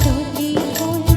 দুটি হল